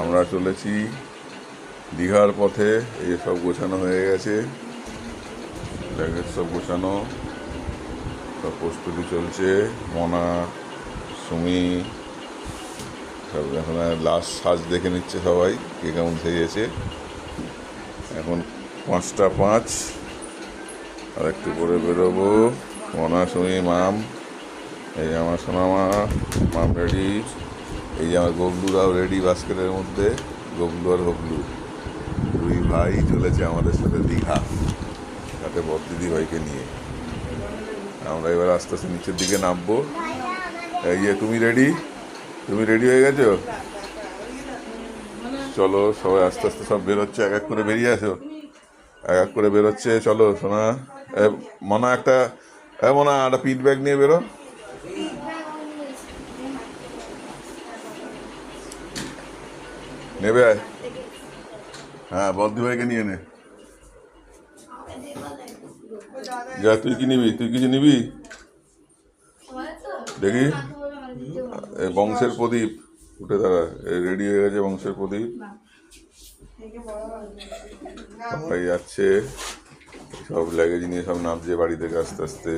আমরা চলেছি দীঘার পথে, এই সব গোছানো হয়ে গেছে। ব্যাগের সব গোছানো, সব প্রস্তুতি চলছে, মনা, সুমি, সব এখন লাস্ট সাজ দেখে নিচ্ছে সবাই, কে কেমন সেজেছে। এখন পাঁচটা পাঁচ, আর একটু করে বেরোবো। মনা, সুমি, মাম, এই আমার সোনা মা মাম রেডি এই যে আমার গবলুরাও রেডি বাস্কেটের মধ্যে গবলু আর হবলু দুই ভাই চলেছে আমাদের সাথে দীঘা, সাথে বদ ভাইকে নিয়ে। আমরা এবার আস্তে আস্তে নিচের দিকে নামবো। এই যে, তুমি রেডি? তুমি রেডি হয়ে গেছো? চলো, সবাই আস্তে আস্তে সব বেরোচ্ছে, এক এক করে বেরিয়ে আসো। এক এক করে বেরোচ্ছে, চলো, সোনা। মনা একটা, এ, মনা, একটা ব্যাগ নিয়ে বেরো। নেবে। হ্যাঁ বদ্দি ভাইকে নিয়ে নে। যা, তুই কি নিবি? তুই কিছু নিবি? দেখি। বংশের প্রদীপ। উঠে দাঁড়া রেডি হয়ে গেছে বংশের প্রদীপ। সবাই যাচ্ছে। সব লাগেজ নিয়ে সব নামছে বাড়ি থেকে আস্তে আস্তে।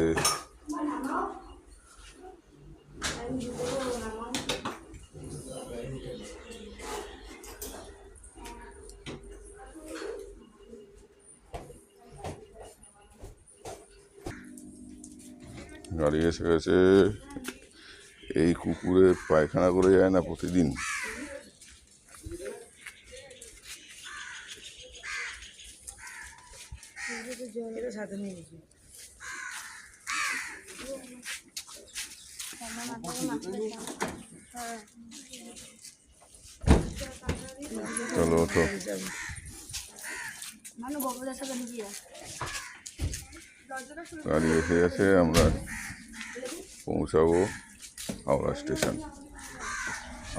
গাড়ি এসে গেছে। এই কুকুরে পায়খানা করে যায় না প্রতিদিন। চলো গাড়ি এসে গেছে, আমরা পৌঁছাবো হাওড়া স্টেশন।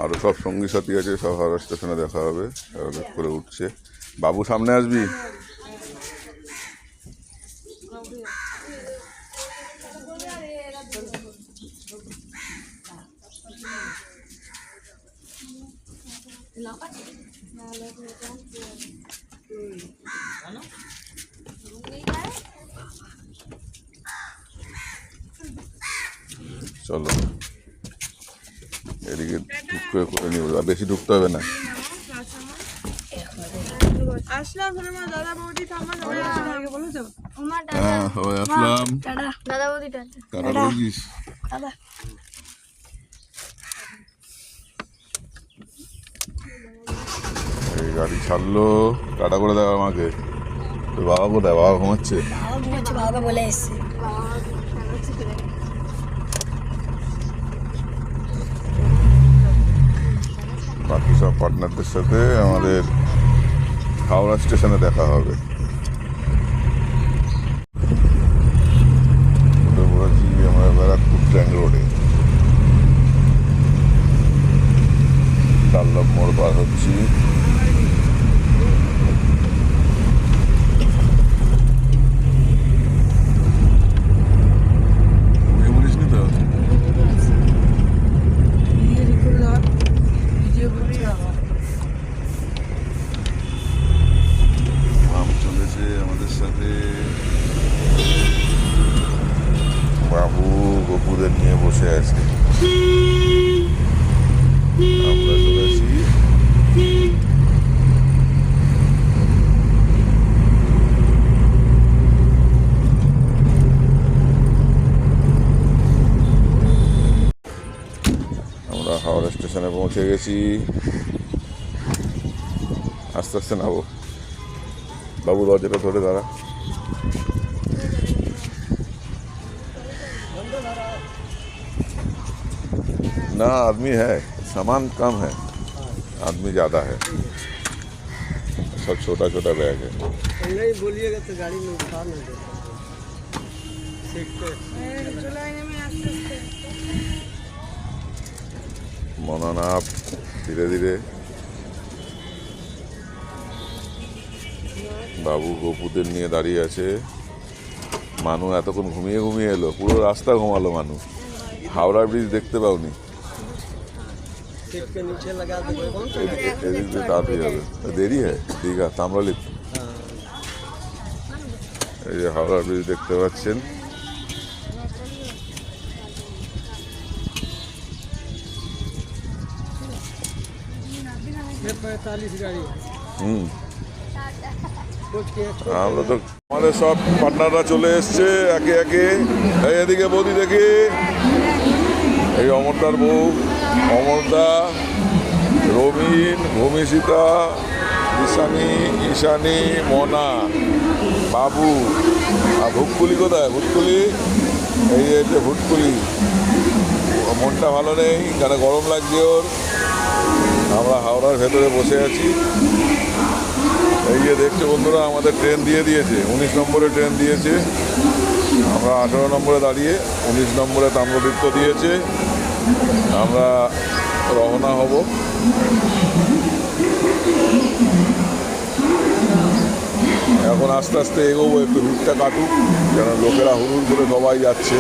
আরও সব সঙ্গী সাথী আছে, সব হাওড়া স্টেশনে দেখা হবে সবাই করে উঠছে। বাবু, সামনে আসবি চলো এদিকে ঠিক করে করে নিব আর বেশি ঢুকতে হবে না আসলাম ওখানে আমার দাদা বৌদি ঠাম্মা সবাই আসলে আগে বলেছ আমার হ্যাঁ সবাই আসলাম দাদা দাদা বৌদি টাটা টাটা ঢুকতে হবে না। গাড়ি ছাড়লো টাটা করে দেওয়া আমাকে। তোর বাবা কোথায়? বাবা ঘুমাচ্ছে? বাবা ঘুমাচ্ছে বাবা বলে এসছে। বাকি সব পার্টনারদের সাথে আমাদের হাওড়া স্টেশনে দেখা হবে। স্টেশনে পৌঁছে গেছি আস্তে আস্তে নাবো बाबू दरवाजे थोड़े दारा ना आदमी है सामान कम है आदमी ज़्यादा है सब छोटा छोटा बैग है नहीं बोलिएगा तो गाड़ी में उठा नहीं देता মনানাপ ধীরে ধীরে। বাবু গপুদের নিয়ে দাঁড়িয়ে আছে। মানু এতক্ষণ ঘুমিয়ে ঘুমিয়ে এলো পুরো রাস্তা ঘুমালো মানু। হাওড়া ব্রিজ দেখতে পাওনি। এদিক দিয়ে তাড়াতাড়ি হবে। দেরি হ্যাঁ দীঘা তামরালিপ এই যে হাওড়া ব্রিজ দেখতে পাচ্ছেন। হুম। আমরা তো আমাদের সব পার্টনাররা চলে এসছে একে একে। এই এদিকে বৌদি দেখি। এই অমরদার বউ অমরদা রবিন ভূমিসিতা ঈশানি ঈশানি মনা বাবু। আর ভুটকুলি কোথায়? ভুটকুলি এই যে ভুটকুলি মনটা ভালো নেই কেন গরম লাগছে ওর? আমরা হাওড়ার ভেতরে বসে আছি। এই যে দেখছ বন্ধুরা, আমাদের ট্রেন দিয়ে দিয়েছে। উনিশ নম্বরে ট্রেন দিয়েছে। আমরা আঠেরো নম্বরে দাঁড়িয়ে উনিশ নম্বরে তাম্রলিপ্ত দিয়েছে। আমরা রওনা হব। এখন আস্তে আস্তে এগোবো, একটু ভিড়টা কাটুক, যেন লোকেরা হুড়ুর করে সবাই যাচ্ছে।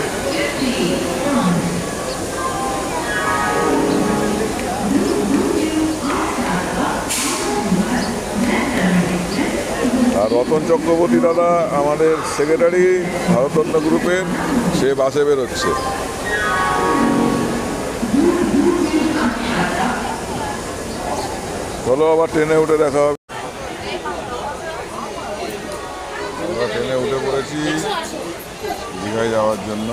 আর রতন চক্রবর্তী দাদা আমাদের সেক্রেটারি ভারতরত্ন গ্রুপের সে বাসে বেরোচ্ছে। চলো আবার ট্রেনে উঠে দেখা হবে। ট্রেনে উঠে পড়েছি দীঘায় যাওয়ার জন্য।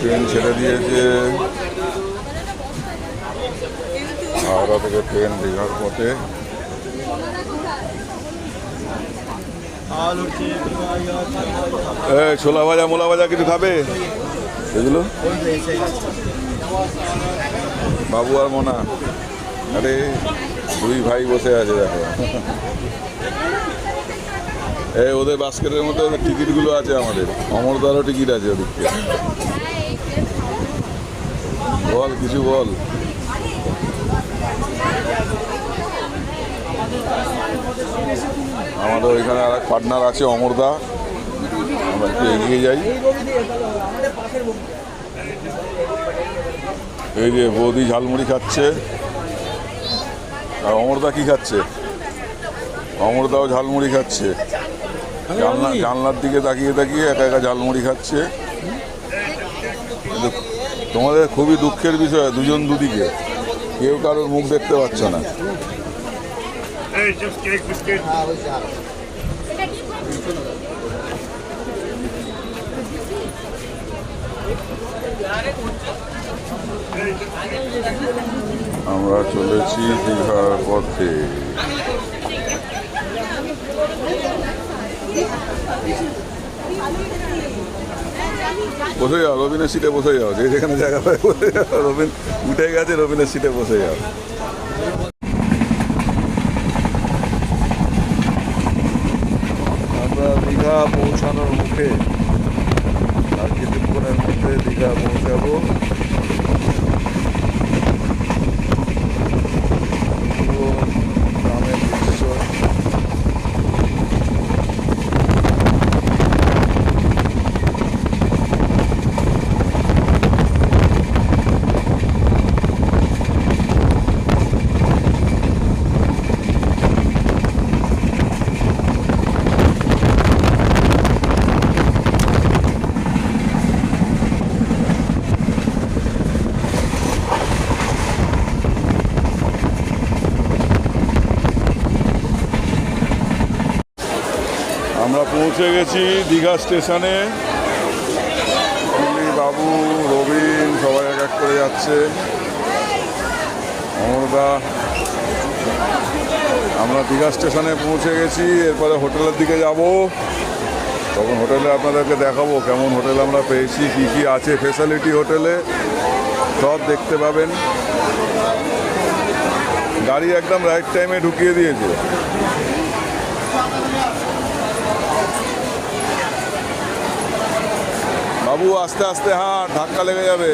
ট্রেন ছেড়ে দিয়েছে। হাওড়া থেকে ট্রেন দীঘার পথে। ছোলা ভাজা, মোলা ভাজা কিছু খাবে? এগুলো? বাবু আর মোনা। আরে, দুই ভাই বসে আছে দেখো। এই ওদের বাস্কেটের মধ্যে ওদের টিকিটগুলো আছে আমাদের। অমরদারও টিকিট আছে ওদিকে। বল, কিছু বল। আমাদের ওইখানে আর এক পার্টনার আছে, অমরদা। আমরা একটু এগিয়ে যাই। এই যে বৌদি ঝালমুড়ি খাচ্ছে। আর অমরদা কি খাচ্ছে? অমরদাও ঝালমুড়ি খাচ্ছে। জানলা জানলার দিকে তাকিয়ে তাকিয়ে একা একা ঝালমুড়ি খাচ্ছে। তোমাদের খুবই দুঃখের বিষয় দুজন দুদিকে। কেউ কারোর মুখ দেখতে পাচ্ছ না. আমরা চলেছি দীঘার পথে। বসে যাও, রবিনের সিটে বসে যাও। যে যেখানে জায়গা পায় বসে যাও। রবিন উঠে গেছে, রবিনের সিটে বসে যাও। আমরা দীঘা পৌঁছানোর মুখে, আর কিছুক্ষণের মধ্যে দীঘা পৌঁছাবো পুরো গ্রামের দৃশ্য আমরা পৌঁছে গেছি দীঘা স্টেশনে। বাবু, রবিন, সবাই এক এক করে যাচ্ছে। অমরদা, আমরা দীঘা স্টেশনে পৌঁছে গেছি, এরপরে হোটেলের দিকে যাব। তখন হোটেলে আপনাদেরকে দেখাবো কেমন হোটেল আমরা পেয়েছি, কি কি আছে ফেসিলিটি হোটেলে। সব দেখতে পাবেন। গাড়ি একদম রাইট টাইমে ঢুকিয়ে দিয়েছে। বাবু, আস্তে আস্তে হাঁট, ধাক্কা লেগে যাবে।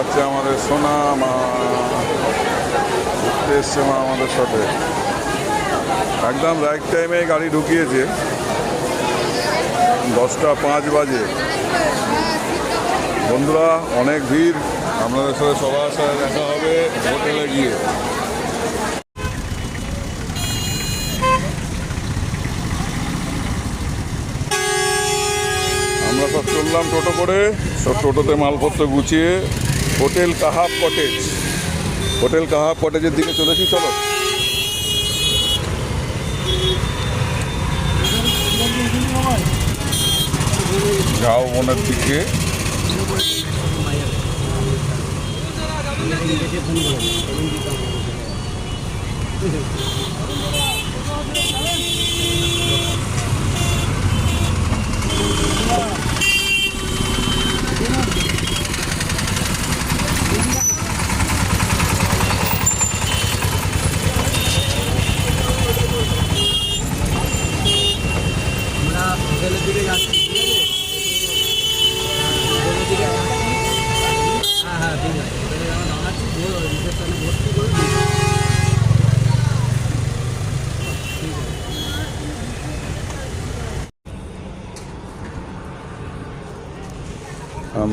হচ্ছে আমাদের সোনা মা। ঘুরতে এসছে মা আমাদের সাথে। একদম রাইট টাইমে গাড়ি ঢুকিয়েছে। দশটা পাঁচ বাজে। বন্ধুরা, অনেক ভিড়। আপনাদের সাথে সবার সাথে দেখা হবে হোটেলে গিয়ে। আমরা সব চললাম টোটো করে। সব টোটোতে মালপত্র গুছিয়ে। Hotel Kahab cottage. Hotel Kahab কটেজের দিকে চলেছি, চলো। মনের দিকে। আমরা হোটেলের দিকে যাচ্ছি ঠিক আছে হোটেলের দিকে যাচ্ছি হ্যাঁ হ্যাঁ ঠিক আছে হোটেলে যখন দাঁড়াচ্ছি ভোর রিসেপশনে ভর্তি করে দিই।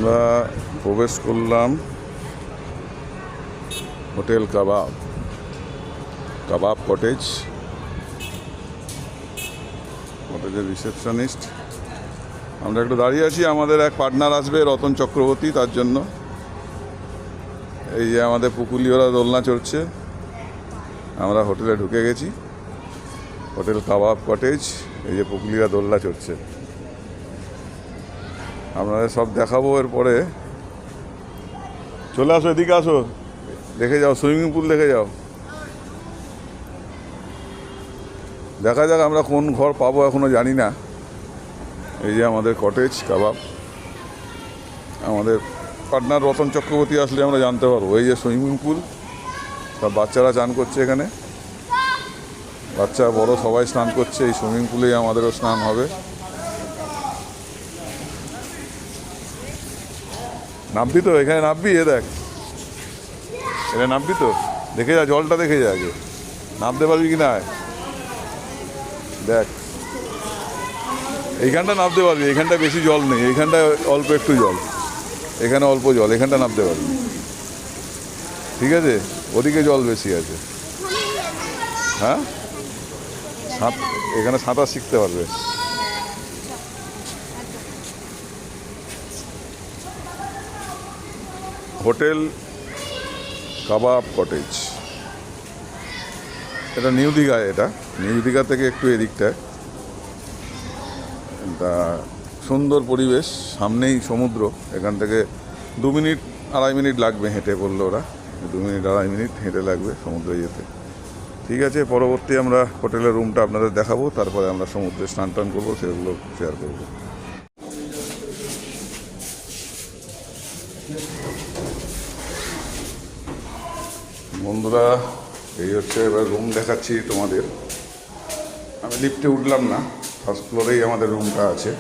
আমরা প্রবেশ করলাম হোটেল কাবাব কাবাব কটেজ। কটেজের রিসেপশনিস্ট। আমরা একটু দাঁড়িয়ে আছি, আমাদের এক পার্টনার আসবে, রতন চক্রবর্তী, তার জন্য। এই যে আমাদের পুকুলিওরা দোলনা চড়ছে। আমরা হোটেলে ঢুকে গেছি। হোটেল কাবাব কটেজ, এই যে পুকুলিরা দোলনা চড়ছে। আপনাদের সব দেখাবো এরপরে। চলে আসো, এদিকে আসো। দেখে যাও, সুইমিং পুল দেখে যাও। দেখা যাক আমরা কোন ঘর পাবো, এখনও জানি না। এই যে আমাদের কটেজ কাবাব। আমাদের পার্টনার রতন চক্রবর্তী আসলে আমরা জানতে পারব। এই যে সুইমিং পুল, সব বাচ্চারা চান করছে এখানে। বাচ্চা, বড় সবাই স্নান করছে, এই সুইমিং পুলেই আমাদেরও স্নান হবে। নামবি তো, এখানে নামবি, এ দেখ। এখানে নামবি তো। দেখে যা, জলটা দেখে যা আগে। নামতে পারবি কি না? দেখ। এইখানটা নামতে পারবি এখানটা বেশি জল নেই, এইখানটা অল্প একটু জল। এখানে অল্প জল, এখানটা নামতে পারবি। ঠিক আছে? ওদিকে জল বেশি আছে। হ্যাঁ? সাঁত এখানে সাঁতার শিখতে পারবে। Hotel kebab cottage. এটা নিউ দীঘায় এটা। নিউ দীঘা থেকে একটু এদিকটায়। তা সুন্দর পরিবেশ, সামনেই সমুদ্র। এখান থেকে দু মিনিট, আড়াই মিনিট লাগবে হেঁটে বলল ওরা। দু মিনিট, আড়াই মিনিট হেঁটে লাগবে সমুদ্রে যেতে। ঠিক আছে, পরবর্তী আমরা হোটেলের রুমটা আপনাদের দেখাবো, তারপরে আমরা সমুদ্রে স্নান টান করব, সেগুলো শেয়ার করব। বন্ধুরা, এই হচ্ছে এবার রুম দেখাচ্ছি তোমাদের। আমি লিফটে উঠলাম না ফার্স্ট ফ্লোরেই আমাদের রুমটা আছে।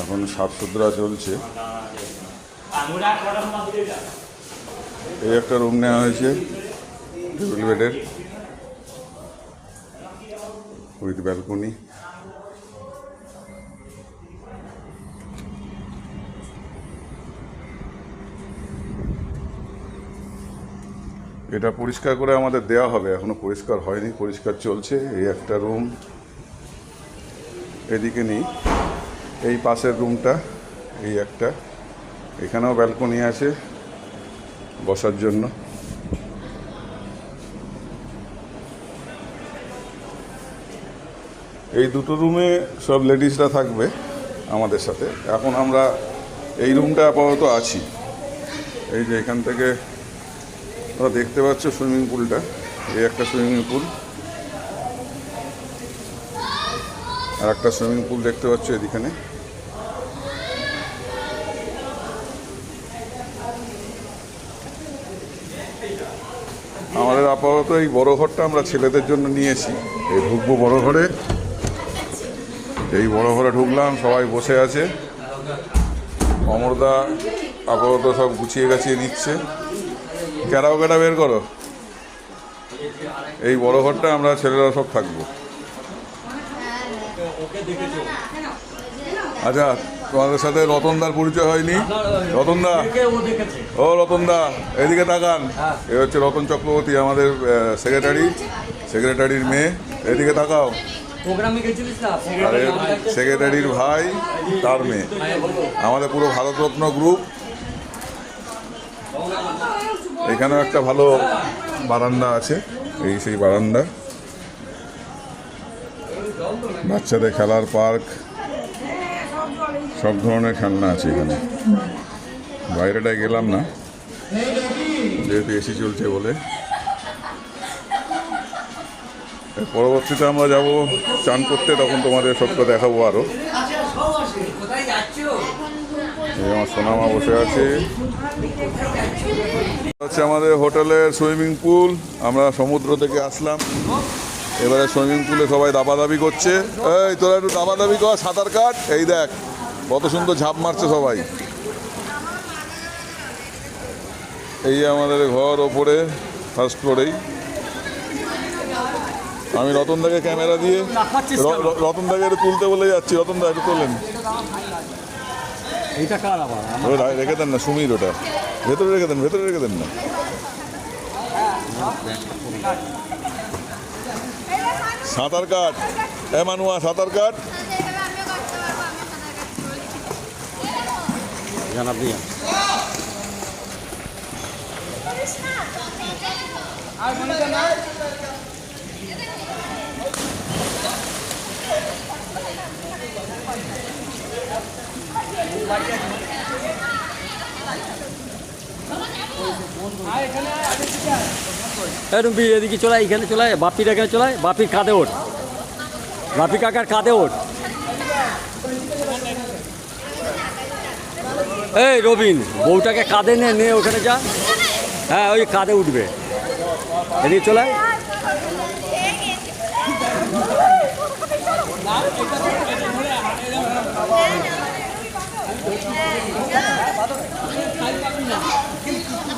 এখন সাফসুতরা চলছে। এই একটা রুম নেওয়া হয়েছে ডবল বেডের উইথ ব্যালকনি এটা পরিষ্কার করে আমাদের দেওয়া হবে। এখনও পরিষ্কার হয়নি, পরিষ্কার চলছে। এই একটা রুম এদিকে নেই। এই পাশের রুমটা এই একটা। এখানেও ব্যালকনি আছে বসার জন্য। এই দুটো রুমে সব লেডিসরা থাকবে আমাদের সাথে। এখন আমরা এই রুমটা আপাতত আছি। এই যে এখান থেকে তোমরা দেখতে পাচ্ছ সুইমিং পুলটা। এই একটা সুইমিং পুল। আর একটা সুইমিং পুল দেখতে পাচ্ছ এদিখানে। আমাদের আপাতত এই বড় ঘরটা আমরা ছেলেদের জন্য নিয়েছি। এই ঢুকবো বড় ঘরে। এই বড় ঘরে ঢুকলাম, সবাই বসে আছে। অমরদা আপাতত সব গুছিয়ে গাছিয়ে নিচ্ছে। ক্যারাও ক্যাটা বের করো। এই বড় ঘরটা আমরা ছেলেরা সব থাকব। আচ্ছা তোমাদের সাথে রতনদার পরিচয় হয়নি? রতনদা? ও, রতনদা, এদিকে তাকান। এ হচ্ছে রতন চক্রবর্তী, আমাদের সেক্রেটারি সেক্রেটারির মেয়ে। এদিকে তাকাও। আর সেক্রেটারির ভাই, তার মেয়ে। আমাদের পুরো ভারতরত্ন গ্রুপ এখানেও একটা ভালো বারান্দা আছে, এই সেই বারান্দা বাচ্চাদের খেলার পার্ক, সব ধরনের খেলনা আছে এখানে। বাইরেটায় গেলাম না, যেহেতু এসি চলছে বলে। পরবর্তীতে আমরা যাব চান করতে, তখন তোমাদের সবটা দেখাবো আরও আমার সোনামা বসে আছে। হচ্ছে আমাদের হোটেলের সুইমিং পুল। আমরা সমুদ্র থেকে আসলাম। এবারে সুইমিং পুলে সবাই দাবাদাবি করছে। এই তোরা একটু দাবাদাবি কর সাঁতার কাট। এই দেখ কত সুন্দর ঝাঁপ মারছে সবাই। এই আমাদের ঘর ওপরে ফার্স্ট ফ্লোরেই আমি রতন দাকে ক্যামেরা দিয়ে রতন দাকে একটু তুলতে বলে যাচ্ছি। রতনদা একটু তোলেন। রেখে দেন না সুমির ওটা। ভেতরে রেখে দেন ভেতরে রেখে দেন না। সাঁতার কাট। এ মানুয়া সাঁতার কাট। জানাব রুম্পি, এদিকে চলাই, এখানে চলাই বাপির এখানে চলাই বাপির কাঁধে ওঠ। বাপি কাকার কাঁধে ওঠ। এই রবিন, বউটাকে কাঁধে নে নে ওখানে যা। হ্যাঁ ওই কাঁধে উঠবে। এদিকে চলায়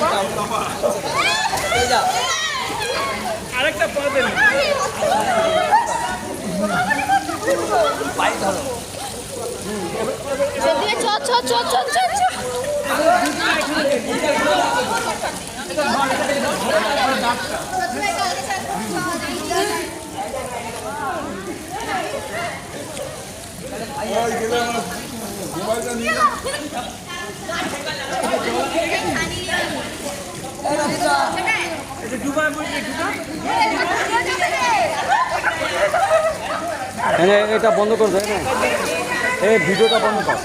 পাটা একটা পাদে আরেকটা পাদে চ চ চ চ চ চ ডুবা এনে এটা বন্ধ করে দেয় না এই ভিডিওটা বন্ধ কর।